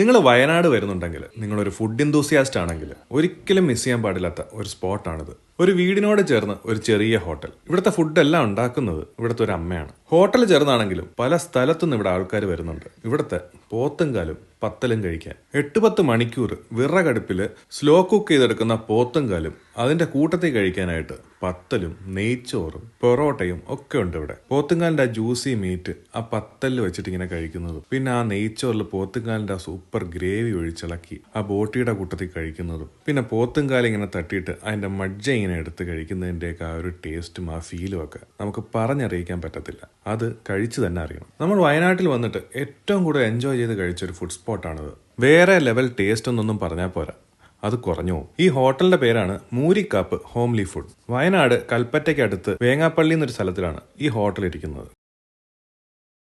നിങ്ങൾ വയനാട് വരുന്നുണ്ടെങ്കിൽ നിങ്ങളൊരു ഫുഡ് ഇന്തൂസിയാസ്റ്റ് ആണെങ്കിൽ ഒരിക്കലും മിസ് ചെയ്യാൻ പാടില്ലാത്ത ഒരു സ്പോട്ടാണിത് ഒരു വീടിനോട് ചേർന്ന് ഒരു ചെറിയ ഹോട്ടൽ ഇവിടുത്തെ ഫുഡെല്ലാം ഉണ്ടാക്കുന്നത് ഇവിടുത്തെ ഒരു അമ്മയാണ്. ഹോട്ടൽ ചേർന്നാണെങ്കിലും പല സ്ഥലത്തുനിന്ന് ഇവിടെ ആൾക്കാർ വരുന്നുണ്ട്. ഇവിടുത്തെ പോത്തുംകാലും പത്തലും കഴിക്കാൻ. എട്ട് പത്ത് മണിക്കൂർ വിറകടുപ്പിൽ സ്ലോ കുക്ക് ചെയ്തെടുക്കുന്ന പോത്തുംകാലും അതിന്റെ കൂട്ടത്തിൽ കഴിക്കാനായിട്ട് പത്തലും നെയ്ച്ചോറും പൊറോട്ടയും ഒക്കെ ഉണ്ട് ഇവിടെ. പോത്തുംകാലിന്റെ ആ ജ്യൂസി മീറ്റ് ആ പത്തലിൽ വെച്ചിട്ട് ഇങ്ങനെ കഴിക്കുന്നതും. പിന്നെ ആ നെയ്ച്ചോറിൽ പോത്തുംകാലിന്റെ ആ സൂപ്പർ ഗ്രേവി ഒഴിച്ചിളക്കി ആ ബോട്ടിയുടെ കൂട്ടത്തിൽ കഴിക്കുന്നതും. പിന്നെ പോത്തുംകാലം ഇങ്ങനെ തട്ടിയിട്ട് അതിന്റെ മജ്ജ ഇങ്ങനെ എടുത്ത് കഴിക്കുന്നതിന്റെയൊക്കെ ആ ഒരു ടേസ്റ്റും ആ ഫീലും ഒക്കെ നമുക്ക് പറഞ്ഞറിയിക്കാൻ പറ്റത്തില്ല. അത് കഴിച്ചു തന്നെ അറിയണം. നമ്മൾ വയനാട്ടിൽ വന്നിട്ട് ഏറ്റവും കൂടുതൽ എൻജോയ് ചെയ്ത് കഴിച്ച ഒരു ഫുഡ് സ്പോട്ടാണത് വേറെ ലെവൽ ടേസ്റ്റ് എന്നൊന്നും പറഞ്ഞാൽ പോരാ. അത് കുറഞ്ഞു. ഈ ഹോട്ടലിന്റെ പേരാണ് മൂരിക്കാപ്പ് ഹോംലി ഫുഡ്. വയനാട് കൽപ്പറ്റയ്ക്കടുത്ത് വേങ്ങാപ്പള്ളി എന്നൊരു സ്ഥലത്തിലാണ് ഈ ഹോട്ടൽ ഇരിക്കുന്നത്.